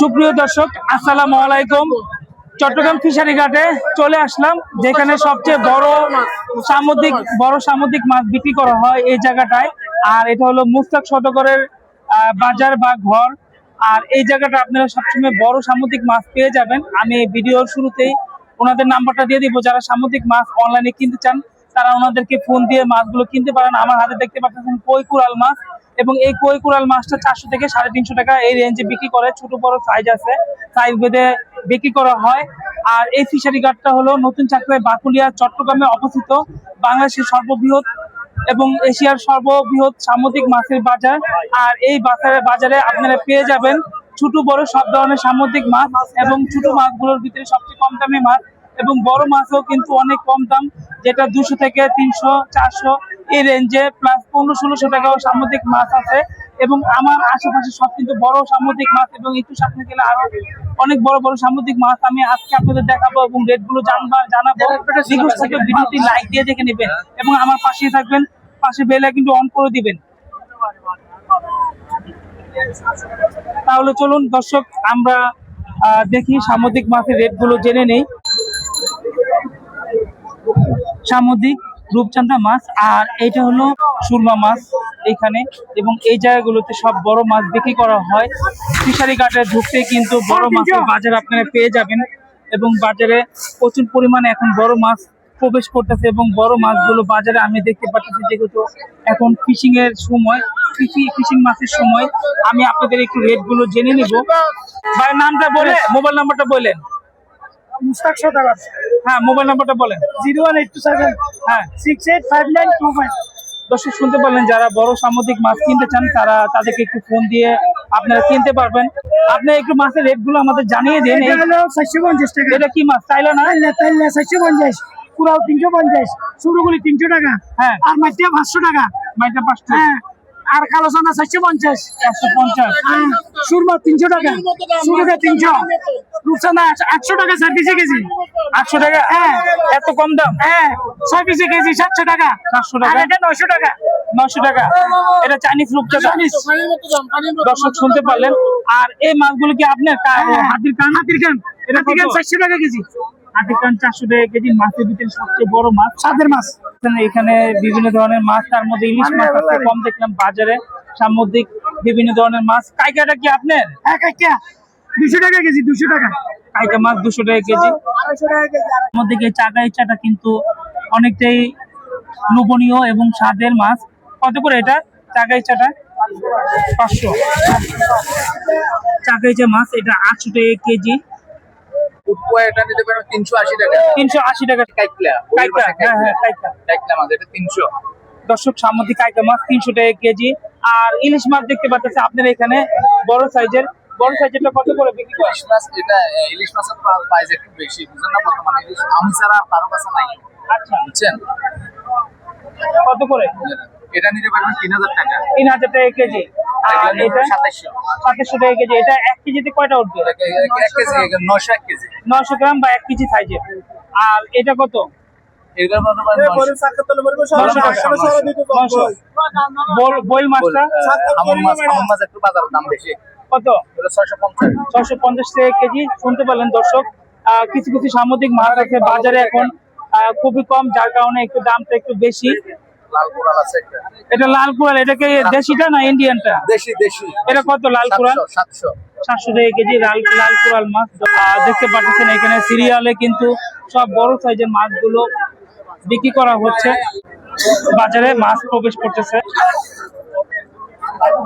সুপ্রিয় দর্শক আসসালামু আলাইকুম। চট্টগ্রাম ফিশারি ঘাটে চলে আসলাম যেখানে সবচেয়ে বড় সামুদ্রিক বড় সামুদ্রিক মাছ বিক্রি করা হয় এই জায়গাটায়। আর এটা হলো মুস্তাক আহ, বাজার বা ঘর। আর এই জায়গাটা আপনারা সবসময় বড় সামুদ্রিক মাছ পেয়ে যাবেন। আমি ভিডিওর শুরুতেই ওনাদের নাম্বারটা দিয়ে দিব। যারা সামুদ্রিক মাছ অনলাইনে কিনতে চান তারা ওনাদেরকে ফোন দিয়ে মাছগুলো কিনতে পারেন। আমার হাতে দেখতে পাচ্ছেন কই মাছ। এবং এই কই কুড়াল মাছটা চারশো থেকে সাড়ে তিনশো টাকা এই রেঞ্জে বিক্রি করে। ছোট বড় সাইজ আছে। সাইজ ভেদে বিক্রি করা হয়। আর এই ফিশারি ঘাটটা হলো নতুন চাকরায় বাকুলিয়া, চট্টগ্রামে অবস্থিত। বাংলাদেশের সর্ববৃহৎ এবং এশিয়ার সর্ববৃহৎ সামুদ্রিক মাছের বাজার। আর এই বাজারে বাজারে আপনারা পেয়ে যাবেন ছোট বড় সব ধরনের সামুদ্রিক মাছ এবং ছোট মাছগুলোর ভিতরে সবচেয়ে কম দামি মাছ এবং বড় মাছও কিন্তু অনেক কম দাম যেটা দুশো থেকে তিনশো চারশো এই রেঞ্জে প্লাস পনেরো ষোলোশো টাকাও সামুদ্রিক মাছ আছে। এবং আমার আশেপাশে সব কিন্তু বড় সামুদ্রিক মাছ এবং একটু সামনে গেলে আরও অনেক বড় বড় সামুদ্রিক মাছ আমি আজকে আপনাদের দেখাবো এবং রেটগুলো জানব জানাব। রিকোয়েস্ট থাকবে ভিডিওটি লাইক দিয়ে দেখে নেবেন এবং আমার পাশে থাকবেন পাশে বেলা কিন্তু অন করে দিবেন। তাহলে চলুন দর্শক আমরা দেখি সামুদ্রিক মাছের রেটগুলো জেনে নেই। সামুদ্রিক রূপচান্দা মাছ আর এটা হলো সুরমা মাছ এখানে। এবং এই জায়গাগুলোতে সব বড় মাছ বিক্রি করা হয়। ফিশারি ঘাটে ঢুকতে কিন্তু বড় মাছের বাজার আপনারা পেয়ে যাবেন। এবং বাজারে প্রচুর পরিমাণে এখন বড় মাছ প্রবেশ করতেছে এবং বড় মাছগুলো বাজারে আমি দেখতে পাচ্ছি যেহেতু এখন ফিশিং এর সময় ফিশিং মাছের সময়। আমি আপনাদের একটু রেটগুলো জেনে নিব। ভাই নামটা বলে মোবাইল নাম্বারটা বলেন। মুস্তাক সদাগর হ্যাঁ মোবাইল নাম্বারটা বলেন। Zero one eight two seven হ্যাঁ six eight five nine two five দর্শক শুনতে পারলেন যারা বড় সামুদ্রিক মাছ কিনতে চান তারা তাদেরকে একটু ফোন দিয়ে আপনারা কিনতে পারবেন। আপনি একটু মাছের রেটগুলো আমাদের জানিয়ে দিন। চারশো পঞ্চাশ টাকা। এটা কি মাছ? চাইলে না? তাইলে তাইলে চারশো পঞ্চাশ। পুরাও তিনশো পঞ্চাশ। ছোটগুলি তিনশো টাকা। হ্যাঁ। আর মাটিয়া পাঁচশো টাকা। মাইটা পাঁচটা হ্যাঁ। আর কালো চানা চারশো পঞ্চাশ। একশো পঞ্চাশ। হ্যাঁ সুরমা তিনশো টাকা। সুরমা তিনশো। রূপচাঁদা একশো টাকা চার পিসে কেজি। আটশো টাকা? হ্যাঁ। এত কম দাম? হ্যাঁ ছয় পিসে কেজি সাতশো টাকা। সাতশো টাকা? এটা নয়শো টাকা। নশো টাকা? এটা চাইনিজ রূপচাঁদা? দর্শক শুনতে পারলেন। আর এই মাছগুলো কি আপনার হ্যাঁ। হাতির কান? হাতির কান। এটা হাতির কান চারশো টাকা কেজি। হাতির কান চারশো টাকা কেজি মাছের ভিতরে সবচেয়ে বড় মাছ। সাদের মাছ। এখানে বিভিন্ন ধরনের মাছ তার মধ্যে ইলিশ মাছ কম দেখলাম বাজারে। সামুদ্রিক বিভিন্ন ধরনের মাছ। কাইকাটা কি আপনার? এক একটা দুশো টাকা কেজি দুশো টাকা। কাইকা মাছ দুশো টাকা কেজি। মধ্যে গিয়ে চাকা ইচ্ছাটা কিন্তু অনেকটাই লোভনীয় এবং স্বাদের মাছ। কত করে এটা? চাকা ইচ্ছাটা পাঁচশো। চাকা ইচ্ছা মাছ এটা আটশো টাকা কেজি। এটা নিতে পারো তিনশো আশি টাকা। তিনশো আশি টাকা। কাইকলা কাইকা হ্যাঁ হ্যাঁ কাইকা কাইকলা মাছ এটা তিনশো। দর্শক সামুদ্রিক কাইকা মাছ তিনশো টাকা কেজি। আর ইলিশ মাছ দেখতে পাচ্ছেন আপনারা এখানে বড় সাইজের। বড় সাইজেরটা কত করে বিক্রি করে ইলিশ মাছ এটা ইলিশ মাছের প্রাইস একটু বেশি। না বর্তমানে? ইলিশ আমি ছাড়া কারও কাছে নাই। আচ্ছা। বুঝছেন? কত করে? এটা নিতে পারবেন তিন হাজার টাকা। তিন হাজার টাকা কেজি। আর এটা? সাতাইশশো। সাতাশশো টাকা কেজি। এটা কেজিতে কয়টা উঠবে? কেজি নশো গ্রাম বা এক কেজি সাইজের। আর এটা কত? ছয়শো পঞ্চাশ। টাকা কেজি শুনতে পারলেন দর্শক। কিছু কিছু সামুদ্রিক মাছ আছে বাজারে এখন আহ, খুবই কম যার কারণে একটু দামটা একটু বেশি। এটা লাল কুড়াল এটাকে দেশিটা না ইন্ডিয়ানটা দেশি দেশি। এটা কত লাল কুড়াল সাতশো। সাতশো টাকা কেজি লাল লাল কুড়াল মাছ। দেখতে পাচ্ছেন এখানে সিরিয়ালে কিন্তু সব বড় সাইজের মাছগুলো বিক্রি করা হচ্ছে। বাজারে মাছ প্রবেশ করতেছে।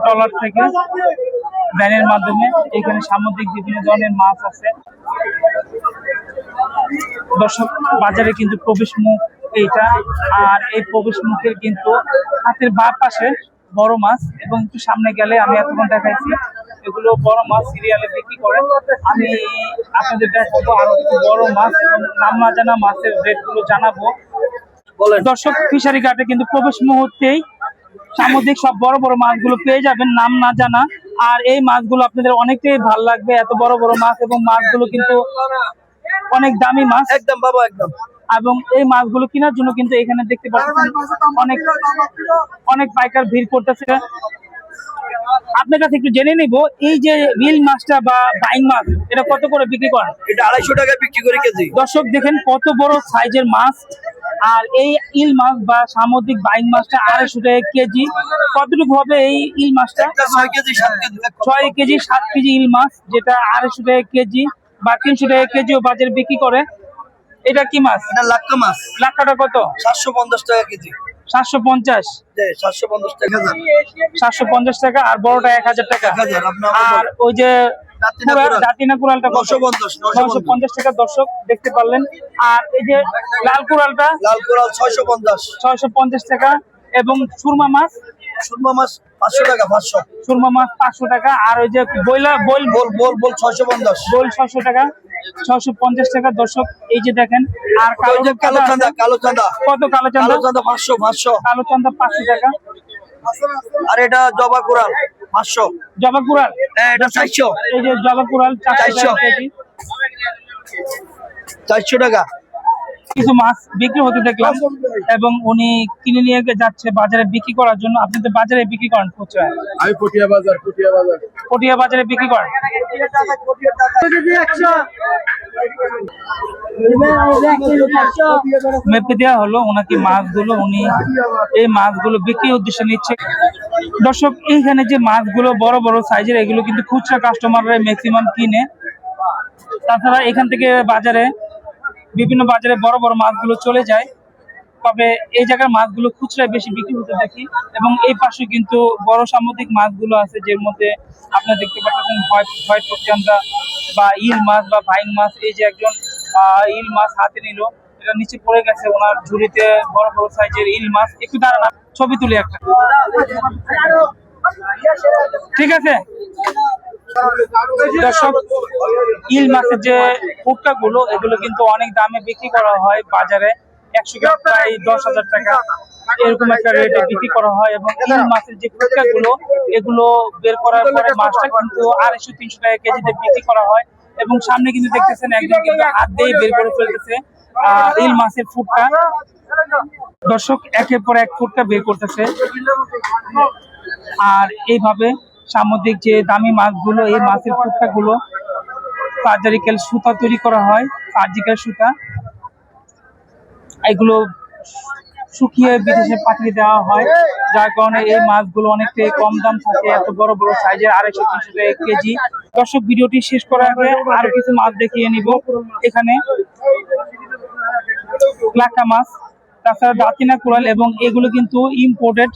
ট্রলার থেকে ভ্যানের মাধ্যমে। এখানে সামুদ্রিক বিভিন্ন ধরনের মাছ আছে। দর্শক, বাজারে কিন্তু প্রবেশ মুখ এইটা। আর এই প্রবেশ মুখের কিন্তু হাতের বা পাশে বড় মাছ এবং একটু সামনে গেলে আমি এতক্ষণ দেখাইছি। এগুলো বড় মাছ সিরিয়ালে বিক্রি করে। আমি আপনাদের দেখাবো আরও কিছু বড় মাছ এবং নাম না জানা মাছের রেটগুলো জানাব দর্শক ফিশারি ঘাটে কিন্তু প্রবেশ মুহূর্তেই সামুদ্রিক সব বড় বড় মাছগুলো পেয়ে যাবেন নাম না জানা আর এই মাছগুলো আপনাদের অনেকটাই ভালো লাগবে এত বড় বড় মাছ এবং মাছগুলো কিন্তু অনেক দামি মাছ। একদম বাবা একদম। এবং এই মাছগুলো কেনার জন্য কিন্তু এখানে দেখতে পাচ্ছেন অনেক অনেক পাইকার ভিড় করতেছে। আপনার কাছে একটু জেনে নিব এই যে রিল মাছটা বা বাইং মাছ এটা কত করে বিক্রি করেন? এটা আড়াইশো টাকা বিক্রি করে কেজি। দর্শক দেখেন কত বড় সাইজের মাছ আর এই ইল মাছ বা সামুদ্রিক বাইং মাছটা আড়াইশো টাকা কেজি। কতটুকু হবে এই ইল মাছটা ছয় কেজি সাত কেজি ছয় কেজি সাত কেজি ইল মাছ যেটা আড়াইশো টাকা কেজি বা তিনশো টাকা কেজিও বাজারে বিক্রি করে। এটা কি মাছ এটা লাক্কা মাছ লাখাটা কত? সাতশো পঞ্চাশ টাকা কেজি। সাতশো পঞ্চাশ। সাতশো পঞ্চাশ টাকা আর বড়টা এক হাজার টাকা। আর ওই যে কুড়াল, কুড়াল। কুড়ালটা নশো পঞ্চাশ টাকা দর্শক দেখতে পারলেন। আর এই যে লাল কুড়ালটা? লাল কোরাল ছয়শো পঞ্চাশ। ছয়শো পঞ্চাশ টাকা। এবং সুরমা মাছ? সুরমা মাছ পাঁচশো টাকা পাঁচশো। সুরমা মাছ পাঁচশো টাকা। আর ওই যে বইলা বইল বল বল বল ছয়শো পঞ্চাশ। বইল ছয়শো টাকা। ছয়শো পঞ্চাশ টাকা। দর্শক এই যে দেখেন আর কালো কালো চান্দা কালো চান্দা কত কালো চান্দা কালো চাঁদা পাঁচশো পাঁচশো। কালো চান্দা পাঁচশো টাকা। আর এটা জবা কুড়াল পাঁচশো। জবা কুড়াল? হ্যাঁ, এটা চারশো। এই যে জবা কুড়াল চারশো চারশো টাকা। কিছু মাছ বিক্রি হতে দেখলাম এবং উনি কিনে নিয়ে যাচ্ছে বাজারে বিক্রি করার জন্য। আপনি তো বাজারে বিক্রি করেন খুচরা আমি পটিয়া বাজার পটিয়া বাজার। পটিয়া বাজারে বিক্রি করেন। মেপে দেওয়া হলো ওনাকে মাছগুলো উনি এই মাছগুলো বিক্রি উদ্দেশ্যে নিচ্ছে। দর্শক এইখানে যে মাছগুলো বড় বড় সাইজের এগুলো কিন্তু খুচরা কাস্টমাররা ম্যাক্সিমাম কিনে। তাছাড়া এখান থেকে বাজারে বিভিন্ন বাজারে বড় বড় মাছগুলো চলে যায়। তবে এই জায়গার মাছগুলো খুচরায় বেশি বিক্রি হতে দেখি এবং এই পাশে কিন্তু বড় সামুদ্রিক মাছগুলো আছে যের মধ্যে আপনারা দেখতে পাচ্ছেন হোয়াইট হোয়াইট বা ইল মাছ বা ভাইং মাছ। এই যে একজন ইল মাছ হাতে নিল, এটা নিচে পড়ে গেছে ওনার ঝুড়িতে বড় বড় সাইজের ইল মাছ। একটু দাঁড়ান, ছবি তুলি একটা। ঠিক আছে? দর্শক, ইল মাছের যে ফুটকা গুলো এগুলো কিন্তু অনেক দামে বিক্রি করা হয় বাজারে। একশো গ্রাম প্রায় দশ হাজার টাকা। এরকম একটা রেটে বিক্রি করা হয় এবং ইল মাছের যে ফুটকা গুলো এগুলো বের করার পরে মাছটা কিন্তু আড়াইশো, তিনশো টাকা কেজিতে বিক্রি করা হয়। এবং সামনে কিন্তু দেখতেছেন একজন কিন্তু হাত দিয়ে বের করে ফেলতেছে ইল মাছের ফুটকা দর্শক, একের পর এক ফুটকা বের করতেছে। এইভাবে সামুদ্রিক যে দামি মাছগুলো, এই মাছের ফুটকা গুলো সার্জারিক্যাল সুতা তৈরি করা হয় সার্জিক্যাল সুতা। এগুলো শুকিয়ে বিদেশে পাঠিয়ে দেওয়া হয়, যার কারণে এই মাছগুলো অনেকটাই কম দাম থাকে, এত বড় বড় সাইজের, আড়াইশো, তিনশো টাকা কেজি। দর্শক, ভিডিওটি শেষ করার আগে আরও কিছু মাছ দেখিয়ে নিব। এখানে লাকা মাছ, তাছাড়া দাতিনা কুড়াল এবং এগুলো কিন্তু ইম্পোর্টেড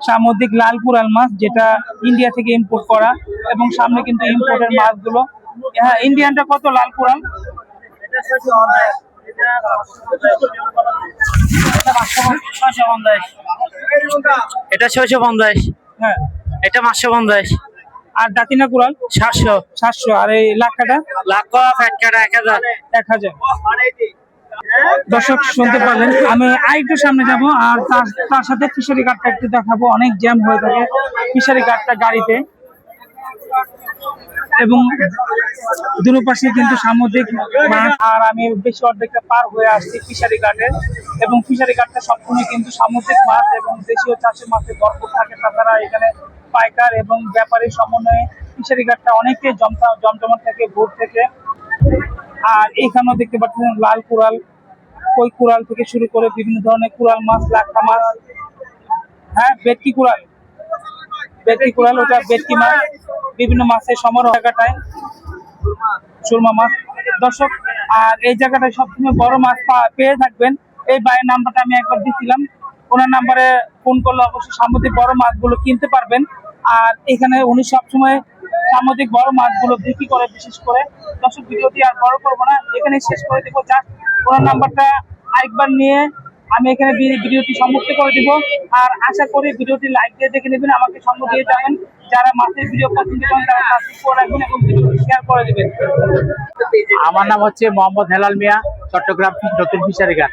সামুদ্রিক লাল কুড়াল মাছ যেটা ইন্ডিয়া থেকে ইম্পোর্ট করা এবং সামনে কিন্তু ইম্পোর্টেড মাছগুলো। হ্যাঁ ইন্ডিয়ানটা কত লাল কুড়াল এটা ছয়শো পঞ্চাশ। হ্যাঁ। এটা পাঁচশো পঞ্চাশ। আর দাতিনা কুড়াল সাতশো। সাতশো। আর এই লাখাটা লাখ কাটা এক হাজার। এক হাজার। দর্শক শুনতে পারলেন আমি আরেকটু সামনে যাব আর তার তার সাথে ফিশারি গার্ডটা একটু দেখাবো, অনেক জ্যাম হয়ে থাকে ফিশারি গার্ডটা গাড়িতে। এবং দুটো পাশে কিন্তু সামুদ্রিক মাছ আর আমি বেশি অর্ধেকটা পার হয়ে আসছি ফিশারি ঘাটে এবং ফিশারি ঘাটটা সবসময় কিন্তু সামুদ্রিক মাছ এবং দেশীয় চাষের মাছের ভরপুর থাকে। তাছাড়া এখানে পাইকার এবং ব্যাপারী সমন্বয়ে ফিশারি ঘাটটা জমটা জমজমাট থাকে, ভোর থেকে। আর এখানেও দেখতে পাচ্ছেন লাল কুড়াল কই কুড়াল থেকে শুরু করে বিভিন্ন ধরনের কুড়াল মাছ লাখা মাছ। হ্যাঁ বেটকি কুড়াল। বেটকি কুড়াল, ওটা বেটকি মাছ। বিভিন্ন মাছের সমারোহ জায়গাটায় সুরমা মাছ। দর্শক, আর এই জায়গাটায় সবসময় বড় মাছ পেয়ে থাকবেন। এই বাইয়ের নাম্বারটা আমি একবার দিয়েছিলাম ওনার নাম্বারে ফোন করলে অবশ্যই সামুদ্রিক বড় মাছগুলো কিনতে পারবেন। আর এখানে উনি সবসময় সামুদ্রিক বড় মাছগুলো বিক্রি করে, বিশেষ করে। দর্শক, ভিডিওটি আর বড় করব না। এখানে শেষ করে দেবো। জাস্ট ওনার নাম্বারটা আরেকবার নিয়ে আমি এখানে ভিডিওটি সম্মুক্ত করে দিব। আর আশা করি ভিডিওটি লাইক দিয়ে দেখে নেবেন আমাকে সঙ্গ দিয়ে যাবেন। যারা মাছের ভিডিও পছন্দ করেন তারা সাবস্ক্রাইব করে রাখবেন এবং ভিডিওটি শেয়ার করে দেবেন। আমার নাম হচ্ছে মোহাম্মদ হেলাল মিয়া চট্টগ্রাম নতুন fishery ghat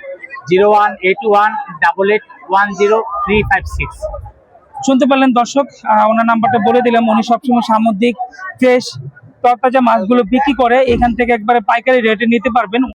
zero one eight one double eight one zero three five six. শুনতে পারলেন দর্শক ওনার নাম্বারটা বলে দিলাম। উনি সবসময় সামুদ্রিক ফ্রেশ তরতাজা মাছগুলো বিক্রি করে এখান থেকে একবারে পাইকারি রেটে নিতে পারবেন।